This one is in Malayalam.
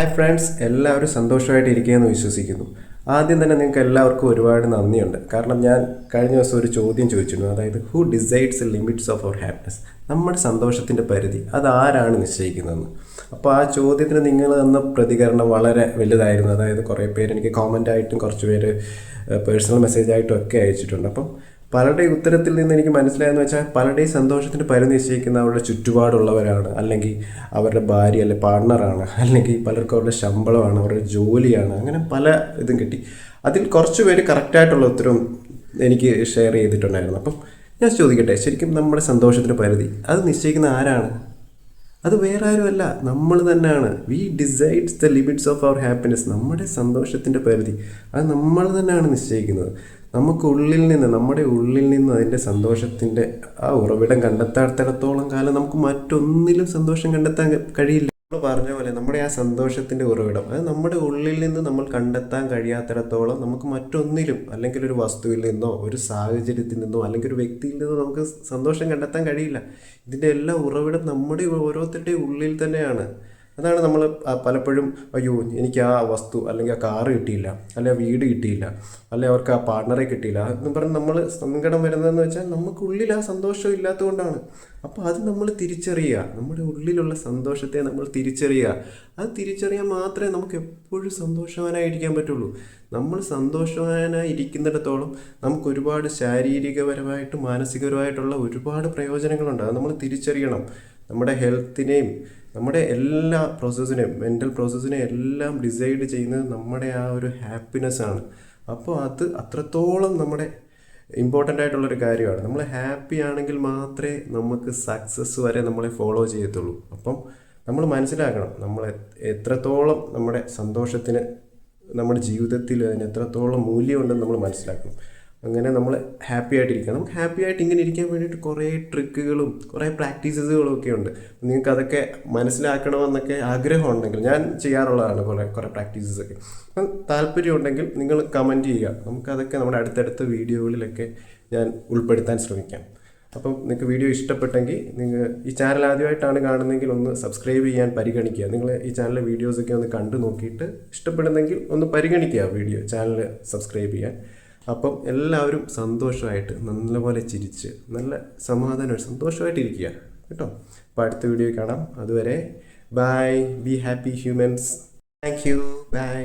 ഹായ് ഫ്രണ്ട്സ് എല്ലാവരും സന്തോഷമായിട്ട് ഇരിക്കുകയെന്ന് വിശ്വസിക്കുന്നു. ആദ്യം തന്നെ നിങ്ങൾക്ക് എല്ലാവർക്കും ഒരുപാട് നന്ദിയുണ്ട്. കാരണം ഞാൻ കഴിഞ്ഞ ദിവസം ഒരു ചോദ്യം ചോദിച്ചിരുന്നു. അതായത് who decides limits of our happiness നമ്മുടെ സന്തോഷത്തിന്റെ പരിധി അത് ആരാണ് നിശ്ചയിക്കുന്നതെന്ന്? അപ്പോൾ ആ ചോദ്യത്തിന് നിങ്ങൾ തന്ന പ്രതികരണം വളരെ വലുതായിരുന്നു. അതായത് കുറേ പേര് എനിക്ക് കോമന്റ് കുറച്ച് പേര് പേഴ്സണൽ മെസ്സേജായിട്ടും ഒക്കെ അയച്ചിട്ടുണ്ട്. അപ്പം പലരുടെയും ഉത്തരത്തിൽ നിന്ന് എനിക്ക് മനസ്സിലായെന്ന് വെച്ചാൽ പലരുടെയും സന്തോഷത്തിന് പരി നിശ്ചയിക്കുന്ന അവരുടെ ചുറ്റുപാടുള്ളവരാണ്. അല്ലെങ്കിൽ അവരുടെ ഭാര്യ അല്ലെ പാർട്ണറാണ്. അല്ലെങ്കിൽ പലർക്കും അവരുടെ ശമ്പളമാണ് അവരുടെ ജോലിയാണ്. അങ്ങനെ പല ഇതും കിട്ടി. അതിൽ കുറച്ച് പേര് കറക്റ്റായിട്ടുള്ള ഉത്തരവും എനിക്ക് ഷെയർ ചെയ്തിട്ടുണ്ടായിരുന്നു. അപ്പം ഞാൻ ചോദിക്കട്ടെ ശരിക്കും നമ്മുടെ സന്തോഷത്തിന് പരിധി അത് നിശ്ചയിക്കുന്ന ആരാണ്? അത് വേറെ ആരുമല്ല നമ്മൾ തന്നെയാണ്. We decides the limits of our happiness നമ്മുടെ സന്തോഷത്തിന്റെ പരിധി അത് നമ്മൾ തന്നെയാണ് നിശ്ചയിക്കുന്നത്. നമുക്ക് ഉള്ളിൽ നിന്ന് നമ്മുടെ ഉള്ളിൽ നിന്ന് അതിന്റെ സന്തോഷത്തിന്റെ ആ ഉറവിടം കണ്ടെത്താത്തിടത്തോളം കാലം നമുക്ക് മറ്റൊന്നിലും സന്തോഷം കണ്ടെത്താൻ കഴിയില്ല. നമ്മൾ പറഞ്ഞ പോലെ നമ്മുടെ ആ സന്തോഷത്തിന്റെ ഉറവിടം അത് നമ്മുടെ ഉള്ളിൽ നിന്ന് നമ്മൾ കണ്ടെത്താൻ കഴിയാത്തിടത്തോളം നമുക്ക് മറ്റൊന്നിലും അല്ലെങ്കിൽ ഒരു വസ്തുവിൽ നിന്നോ ഒരു സാഹചര്യത്തിൽ നിന്നോ അല്ലെങ്കിൽ ഒരു വ്യക്തിയിൽ നിന്നോ നമുക്ക് സന്തോഷം കണ്ടെത്താൻ കഴിയില്ല. ഇതിന്റെ എല്ലാ ഉറവിടം നമ്മുടെ ഓരോരുത്തരുടെയും ഉള്ളിൽ തന്നെയാണ്. അതാണ് നമ്മൾ പലപ്പോഴും അയ്യോ എനിക്ക് ആ വസ്തു അല്ലെങ്കിൽ ആ കാറ് കിട്ടിയില്ല അല്ലെങ്കിൽ ആ വീട് കിട്ടിയില്ല അല്ലെങ്കിൽ അവർക്ക് ആ പാർട്ണറെ കിട്ടിയില്ല എന്ന് പറഞ്ഞ് നമ്മൾ സങ്കടം വരുന്നതെന്ന് വെച്ചാൽ നമുക്കുള്ളിൽ ആ സന്തോഷം ഇല്ലാത്തതുകൊണ്ടാണ്. അപ്പോൾ അത് നമ്മൾ തിരിച്ചറിയുക. നമ്മുടെ ഉള്ളിലുള്ള സന്തോഷത്തെ നമ്മൾ തിരിച്ചറിയുക. അത് തിരിച്ചറിയാൻ മാത്രമേ നമുക്ക് എപ്പോഴും സന്തോഷവാനായിരിക്കാൻ പറ്റുള്ളൂ. നമ്മൾ സന്തോഷവാനായി ഇരിക്കുന്നിടത്തോളം നമുക്ക് ഒരുപാട് ശാരീരികപരമായിട്ടും മാനസികപരമായിട്ടുള്ള ഒരുപാട് പ്രയോജനങ്ങളുണ്ട്. അത് നമ്മൾ തിരിച്ചറിയണം. നമ്മുടെ ഹെൽത്തിനെയും നമ്മുടെ എല്ലാ പ്രോസസ്സിനെയും മെന്റൽ പ്രോസസ്സിനെയും എല്ലാം ഡിസൈഡ് ചെയ്യുന്നത് നമ്മുടെ ആ ഒരു ഹാപ്പിനെസ് ആണ് അപ്പോൾ അത് അത്രത്തോളം നമ്മുടെ ഇമ്പോർട്ടന്റ് ആയിട്ടുള്ളൊരു കാര്യമാണ്. നമ്മൾ ഹാപ്പി ആണെങ്കിൽ മാത്രമേ നമുക്ക് സക്സസ് വരെ നമ്മളെ ഫോളോ ചെയ്യത്തുള്ളൂ. അപ്പം നമ്മൾ മനസ്സിലാക്കണം. നമ്മൾ എത്രത്തോളം നമ്മുടെ സന്തോഷത്തിന് നമ്മുടെ ജീവിതത്തിൽ അതിന് എത്രത്തോളം മൂല്യമുണ്ടെന്ന് നമ്മൾ മനസ്സിലാക്കണം. അങ്ങനെ നമ്മൾ ഹാപ്പി ആയിട്ടിരിക്കുക നമുക്ക് ഹാപ്പി ആയിട്ട് ഇങ്ങനെ ഇരിക്കാൻ വേണ്ടിയിട്ട് കുറേ ട്രിക്കുകളും കുറേ പ്രാക്ടീസസുകളും ഒക്കെ ഉണ്ട്. നിങ്ങൾക്ക് അതൊക്കെ മനസ്സിലാക്കണമെന്നൊക്കെ ആഗ്രഹം ഉണ്ടെങ്കിൽ ഞാൻ ചെയ്യാറുള്ളതാണ് കുറേ കുറേ പ്രാക്ടീസസ് ഒക്കെ. അപ്പം താല്പര്യം ഉണ്ടെങ്കിൽ നിങ്ങൾ കമന്റ് ചെയ്യുക. നമുക്കതൊക്കെ നമ്മുടെ അടുത്തടുത്ത വീഡിയോകളിലൊക്കെ ഞാൻ ഉൾപ്പെടുത്താൻ ശ്രമിക്കാം. അപ്പം നിങ്ങൾക്ക് വീഡിയോ ഇഷ്ടപ്പെട്ടെങ്കിൽ നിങ്ങൾ ഈ ചാനൽ ആദ്യമായിട്ടാണ് കാണുന്നതെങ്കിൽ ഒന്ന് സബ്സ്ക്രൈബ് ചെയ്യാൻ പരിഗണിക്കുക. നിങ്ങൾ ഈ ചാനലിലെ വീഡിയോസൊക്കെ ഒന്ന് കണ്ടു നോക്കിയിട്ട് ഇഷ്ടപ്പെടുന്നെങ്കിൽ ഒന്ന് പരിഗണിക്കുക വീഡിയോ ചാനൽ സബ്സ്ക്രൈബ് ചെയ്യാൻ. അപ്പം എല്ലാവരും സന്തോഷമായിട്ട് നല്ലപോലെ ചിരിച്ച് നല്ല സമാധാനമായിട്ട് സന്തോഷമായിട്ട് ഇരിക്കുക കേട്ടോ. അപ്പോൾ അടുത്ത വീഡിയോ കാണാം. അതുവരെ bye be happy humans thank you bye